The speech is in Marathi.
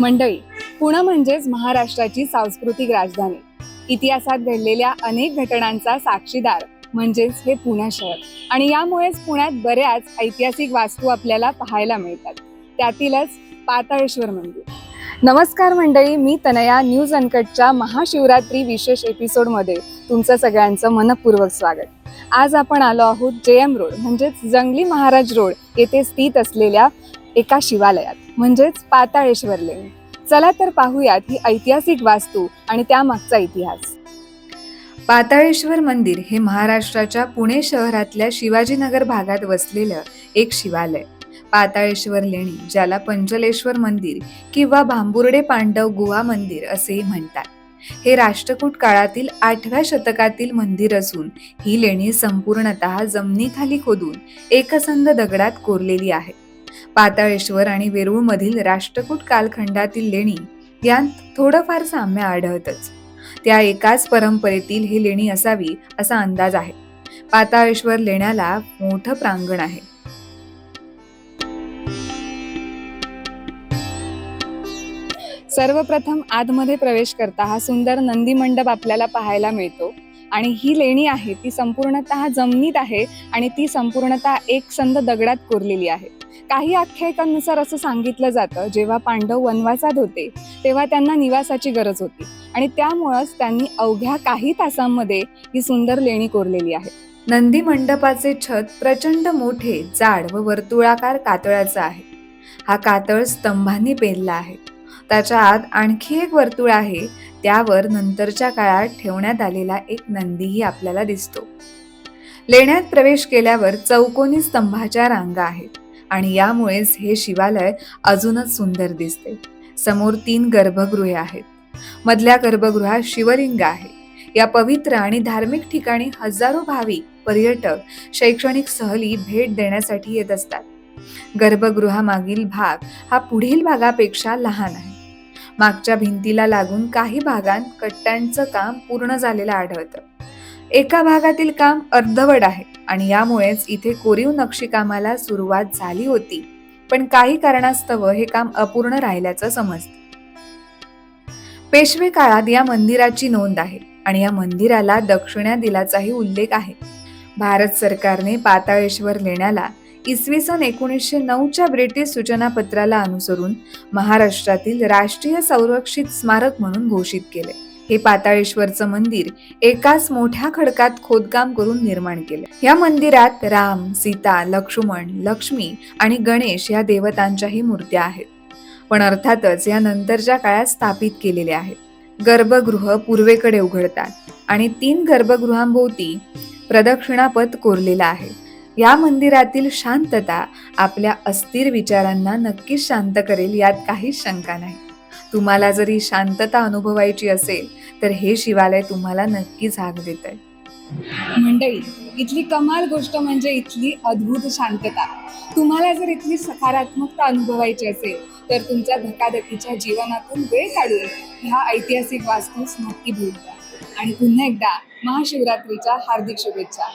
मंडळी पुणे म्हणजेच महाराष्ट्राची सांस्कृतिक राजधानी. इतिहासात घडलेल्या अनेक घटनांचा साक्षीदार म्हणजेच हे पुणे शहर. आणि यामुळेच पुण्यात बऱ्याच ऐतिहासिक वास्तू आपल्याला पाहायला मिळतात. त्यातीलच पाताळेश्वर मंदिर. नमस्कार मंडळी मी तनया न्यूज अनकटच्या महाशिवरात्री विशेष एपिसोडमध्ये तुमचं सगळ्यांचं मनपूर्वक स्वागत. आज आपण आलो आहोत जे एम रोड म्हणजेच जंगली महाराज रोड येथे स्थित असलेल्या एका शिवालयात. म्हणजेच पाताळेश्वर लेणी चला तर पाहूयात ही ऐतिहासिक वास्तू आणि त्यामागचा इतिहास. पाताळेश्वर मंदिर हे महाराष्ट्राच्या पुणे शहरातल्या शिवाजीनगर भागात वसलेलं एक शिवालय. पाताळेश्वर लेणी ज्याला पंचलेश्वर मंदिर किंवा भांबुर्डे पांडव गुहा मंदिर असेही म्हणतात. हे राष्ट्रकूट काळातील आठव्या शतकातील मंदिर असून ही लेणी संपूर्णतः जमिनीखाली खोदून एकसंध दगडात कोरलेली आहे. पाताळेश्वर आणि वेरूळमधील राष्ट्रकूट कालखंडातील लेणी यांत थोडंफार साम्य आढळतच. त्या एकाच परंपरेतील ही लेणी असावी असा अंदाज आहे. पाताळेश्वर लेण्याला मोठं प्रांगण आहे. सर्वप्रथम आतमध्ये प्रवेश करता हा सुंदर नंदी मंडप आपल्याला पाहायला मिळतो. आणि ही लेणी आहे ती संपूर्णतः जमिनीत आहे आणि ती संपूर्णतः एकसंद दगडात कोरलेली आहे. काही आख्यायिकांनुसार असं सांगितलं जातं जेव्हा पांडव वनवासात होते तेव्हा त्यांना निवासाची गरज होती. आणि त्यामुळंच त्यांनी अवघ्या काही तासांमध्ये ही सुंदर लेणी कोरलेली आहे. नंदी मंडपाचे छत प्रचंड मोठे जाड व वर्तुळाकार कातळाचं आहे. हा कातळ स्तंभांनी पेरला आहे. त्याच्या आत आणखी एक वर्तुळ आहे त्यावर नंतरच्या काळात ठेवण्यात आलेला एक नंदीही आपल्याला दिसतो. लेण्यात प्रवेश केल्यावर चौकोनी स्तंभाच्या रांगा आहेत आणि यामुळेच हे शिवालय अजूनच सुंदर दिसते. समोर तीन गर्भगृहे आहेत. मधल्या गर्भगृहात शिवलिंग आहे. या पवित्र आणि धार्मिक ठिकाणी हजारो भाविक पर्यटक शैक्षणिक सहली भेट देण्यासाठी येत असतात. गर्भगृहामागील भाग हा पुढील भागापेक्षा लहान आहे. मागच्या भिंतीला लागून काही भागांत कट्ट्यांचं काम पूर्ण झालेलं आढळतं. एका भागातील काम अर्धवट आहे आणि यामुळेच इथे कोरीव नक्षीकामाला सुरुवात झाली होती. पण काही कारणास्तव हे काम अपूर्ण राहिल्याचं समजतं. पेशवे काळात या मंदिराची नोंद आहे आणि या मंदिराला दक्षिणा दिलाचाही उल्लेख आहे. भारत सरकारने पाताळेश्वर लेण्याला इसवी सन एकोणीसशे नऊच्या ब्रिटिश सूचनापत्राला अनुसरून महाराष्ट्रातील राष्ट्रीय संरक्षित स्मारक म्हणून घोषित केले. हे पाताळेश्वरचं मंदिर एकाच मोठ्या खडकात खोदकाम करून निर्माण केले. या मंदिरात राम सीता लक्ष्मण लक्ष्मी आणि गणेश या देवतांच्याही मूर्त्या आहेत. पण अर्थातच या नंतरच्या काळात स्थापित केलेले आहेत. गर्भगृह पूर्वेकडे उघडतात आणि तीन गर्भगृहांभोवती प्रदक्षिणापथ कोरलेला आहे. या मंदिरातील शांतता आपल्या अस्थिर विचारांना नक्कीच शांत करेल यात काहीच शंका नाही. तुम्हाला जरी शांतता अनुभवायची असेल तर हे शिवालय तुम्हाला नक्कीच हाक देत आहे मंडळी इथली कमाल गोष्ट म्हणजे इथली अद्भुत शांतता. तुम्हाला जर इथली सकारात्मकता अनुभवायची असेल तर तुमच्या धकाधकीच्या जीवनातून वेळ काढून ह्या ऐतिहासिक वास्तूस नक्की भेट द्या. आणि पुन्हा एकदा महाशिवरात्रीच्या हार्दिक शुभेच्छा.